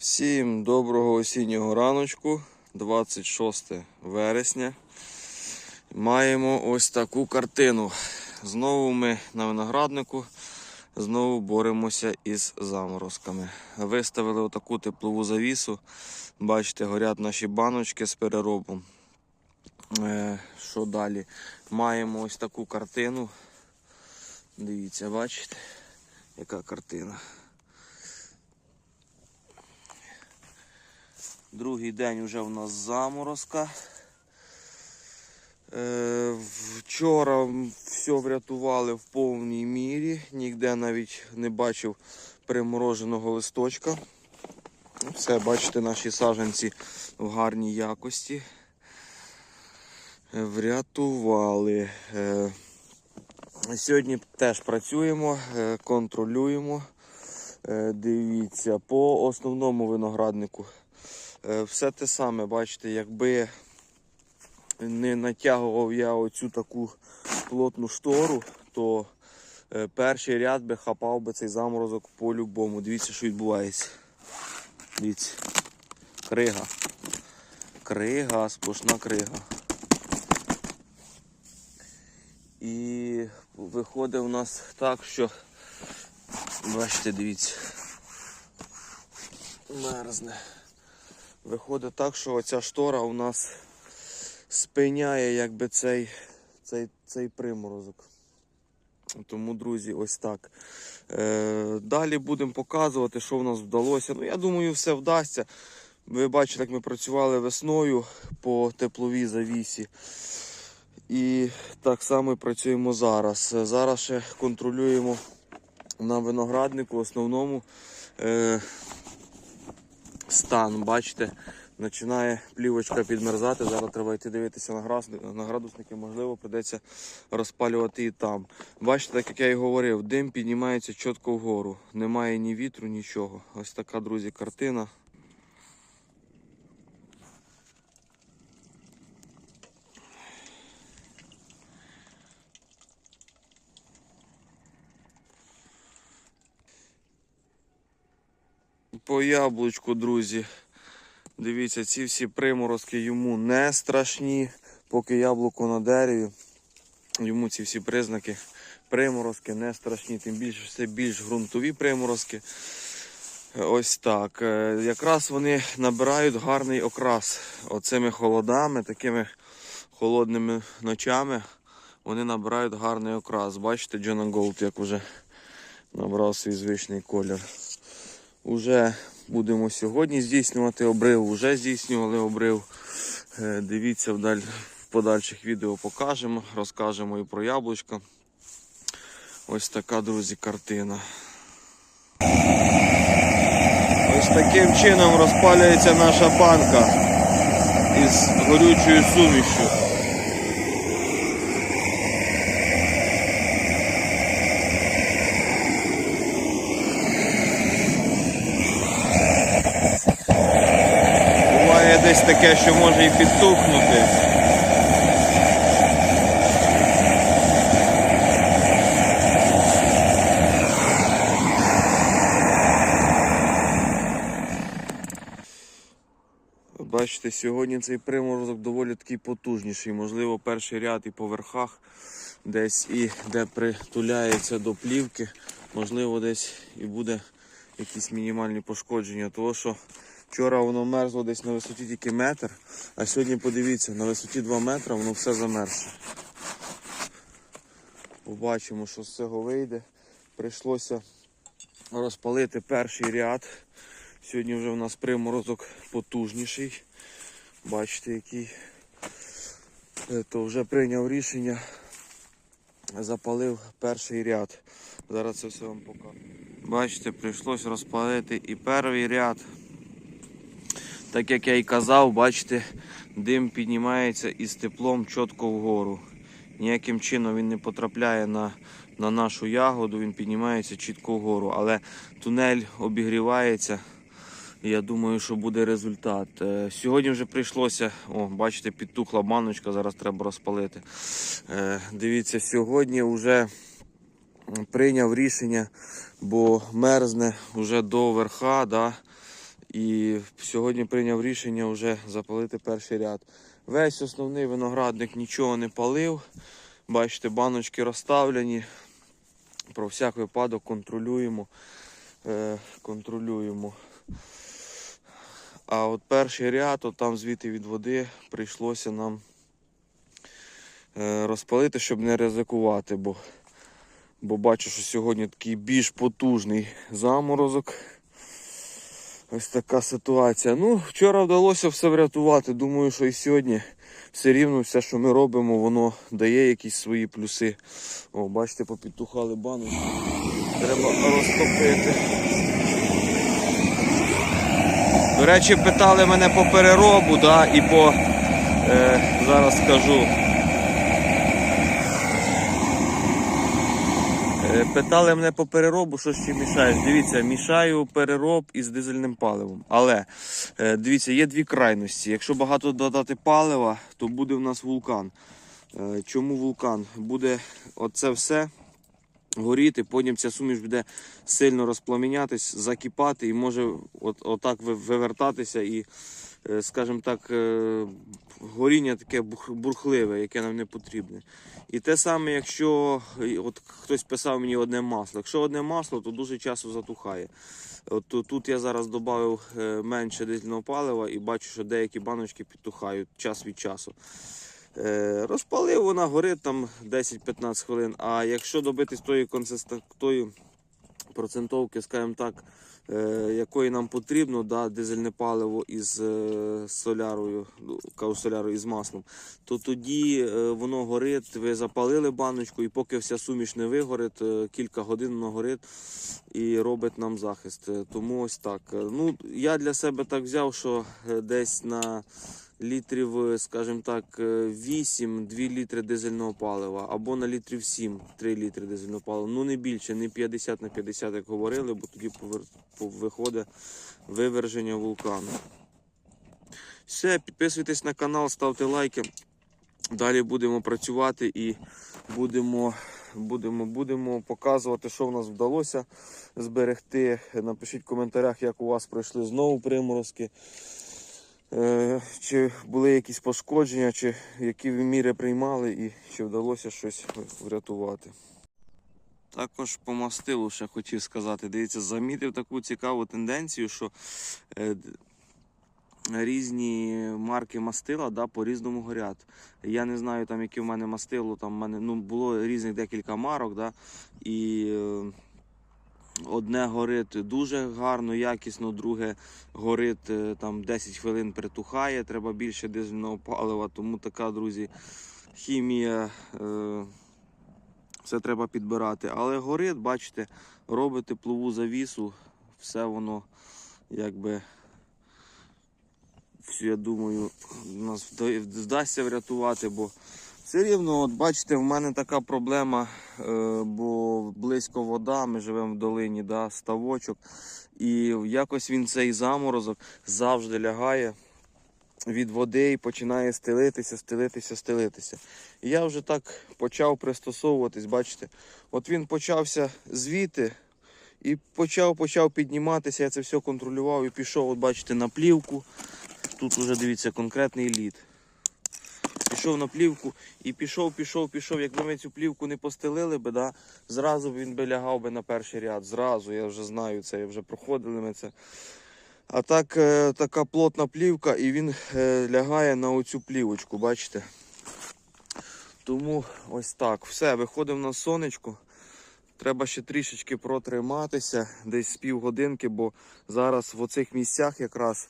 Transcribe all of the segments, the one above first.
Всім доброго осіннього раночку, 26 вересня. Маємо ось таку картину. Знову ми на винограднику, знову боремося із заморозками. Виставили отаку теплову завісу. Бачите, горять наші баночки з переробом. Е, що далі? Маємо ось таку картину. Дивіться, бачите, яка картина. Другий день вже в нас заморозка. Е, вчора все врятували в повній мірі. Ніде навіть не бачив примороженого листочка. Все, бачите, наші саджанці в гарній якості. Врятували. Е, Сьогодні теж працюємо, е, контролюємо. Дивіться, по основному винограднику. Е, Все те саме, бачите, якби не натягував я оцю таку плотну штору, то е, перший ряд би хапав би цей заморозок по-любому. Дивіться, що відбувається. Дивіться. Крига. Крига, сплошна крига. І виходить у нас так, що бачите, дивіться. Мерзне. Виходить так, що оця штора у нас спиняє якби цей, цей, цей приморозок. Тому, друзі, ось так. Е, далі будемо показувати, що в нас вдалося. Ну, я думаю, все вдасться. Ви бачите, як ми працювали весною по тепловій завісі. І так само працюємо зараз. Зараз ще контролюємо на винограднику основному е, стан. Бачите, починає плівочка підмерзати. Зараз треба йти дивитися на, градусники, на градусники, можливо, придеться розпалювати і там. Бачите, так як я і говорив, дим піднімається чітко вгору. Немає ні вітру, нічого. Ось така, друзі, картина. По яблучку, друзі. Дивіться, ці всі приморозки йому не страшні, поки яблуко на дереві. Йому ці всі признаки приморозки не страшні, тим більше це більш ґрунтові приморозки. Ось так. Е, Якраз вони набирають гарний окрас. Оцими холодами, такими холодними ночами вони набирають гарний окрас. Бачите, Джона Голд як вже набрав свій звичний колір. Уже будемо сьогодні здійснювати обрив, вже здійснювали обрив. Е, Дивіться вдаль, в подальших відео покажемо, розкажемо і про яблучко. Ось така, друзі, картина. Ось таким чином розпалюється наша банка із горючою сумішю. Буває десь таке, що може і підтухнути. Бачите, сьогодні цей приморозок доволі такий потужніший. Можливо, перший ряд і по верхах, десь і де притуляється до плівки, можливо, десь і буде якісь мінімальні пошкодження. Того, що вчора воно мерзло десь на висоті тільки метр, а сьогодні подивіться, на висоті 2 метри воно все замерзше. Побачимо, що з цього вийде. Прийшлося розпалити перший ряд. Сьогодні вже у нас приморозок потужніший. Бачите, який. Е, То вже прийняв рішення, запалив перший ряд. Зараз це все вам покажу. Бачите, прийшлося розпалити і перший ряд. Так як я і казав, бачите, дим піднімається із теплом чітко вгору. Ніяким чином він не потрапляє на, на нашу ягоду, він піднімається чітко вгору. Але тунель обігрівається. І Я думаю, що буде результат. Е, Сьогодні вже прийшлося, о, бачите, підтухла баночка, зараз треба розпалити. Е, Дивіться, сьогодні вже прийняв рішення, бо мерзне вже до верха, да, І сьогодні прийняв рішення вже запалити перший ряд. Весь основний виноградник нічого не палив. Бачите, баночки розставлені. Про всяк випадок контролюємо. Е, контролюємо. А от перший ряд, от там звідти від води, прийшлося нам е, розпалити, щоб не ризикувати, бо, бо бачу, що сьогодні такий більш потужний заморозок. Ось така ситуація. Ну, вчора вдалося все врятувати. Думаю, що і сьогодні все рівно все, що ми робимо, воно дає якісь свої плюси. О, бачите, попідтухали баночки. Треба розтопити. До речі, питали мене по переробу, да, і по е, зараз скажу. Питали мене по переробу, що ще мішаєш. Дивіться, мішаю перероб із дизельним паливом. Але е, дивіться, є дві крайності. Якщо багато додати палива, то буде в нас вулкан. Е, Чому вулкан? Буде оце все горіти, потім ця суміш буде сильно розпламінятись, закипати і може от, отак вивертатися і, е, скажімо так, е, горіння таке бурхливе, яке нам не потрібне. І те саме, якщо е, от хтось писав мені одне масло. Якщо одне масло, то дуже часто затухає. От тут я зараз додав менше дизельного палива і бачу, що деякі баночки підтухають час від часу. Е, розпалив, вона горить там 10-15 хвилин. А якщо добитись тої консистен... процентовки, скажімо так, е, якої нам потрібно, да, дизельне паливо із е, солярою, ну, солярою із маслом, то тоді е, воно горить, ви запалили баночку, і поки вся суміш не вигорить, кілька годин воно горить і робить нам захист. Тому ось так. Ну, я для себе так взяв, що десь на літрів, е, скажімо так, е, 8, 2 літри дизельного палива, або на літрів 7, 3 літри дизельного палива. Ну не більше, не 50 на 50, як говорили, бо тоді виходить виверження вулкану. Все, підписуйтесь на канал, ставте лайки. Далі будемо працювати і будемо, будемо, будемо показувати, що в нас вдалося зберегти. Напишіть в коментарях, як у вас пройшли знову приморозки. Е, Чи були якісь пошкодження, чи які міри приймали і чи вдалося щось врятувати. Також по мастилу ще хотів сказати. Дивіться, замітив таку цікаву тенденцію, що е, різні марки мастила да, по-різному горять. Я не знаю, там, яке в мене мастило, там в мене ну, було різних декілька марок, да, і е, одне горить дуже гарно, якісно, друге горить е, там 10 хвилин притухає, треба більше дизельного палива, тому така, друзі, хімія. Е, все треба підбирати. Але горить, бачите, робить теплову завісу, все воно якби, я думаю, нас вда- вдасться врятувати, бо все рівно, от бачите, в мене така проблема, е, бо близько вода, ми живемо в долині, да, ставочок. І якось він цей заморозок завжди лягає від води і починає стелитися, стелитися, стелитися. І я вже так почав пристосовуватись, бачите, от він почався звідти і почав, почав підніматися, я це все контролював і пішов, от бачите, на плівку. Тут вже дивіться конкретний лід. Пішов на плівку і пішов, пішов, пішов. Якби ми цю плівку не постелили би, да, зразу він би лягав би на перший ряд. Зразу, я вже знаю це, я вже проходили ми це. А так, е, така плотна плівка, і він е, лягає на оцю плівочку, бачите? Тому ось так. Все, виходимо на сонечко. Треба ще трішечки протриматися, десь з півгодинки, бо зараз в оцих місцях якраз,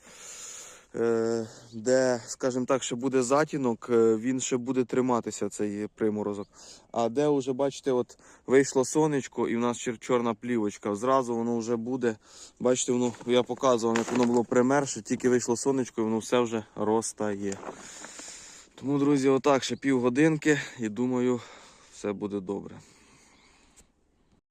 де, скажімо так, ще буде затінок, е, він ще буде триматися, цей приморозок. А де вже, бачите, от вийшло сонечко і в нас чор- чорна плівочка. Зразу воно вже буде. Бачите, воно, я показував, як воно було примерше, тільки вийшло сонечко і воно все вже розтає. Тому, друзі, отак ще півгодинки і думаю, все буде добре.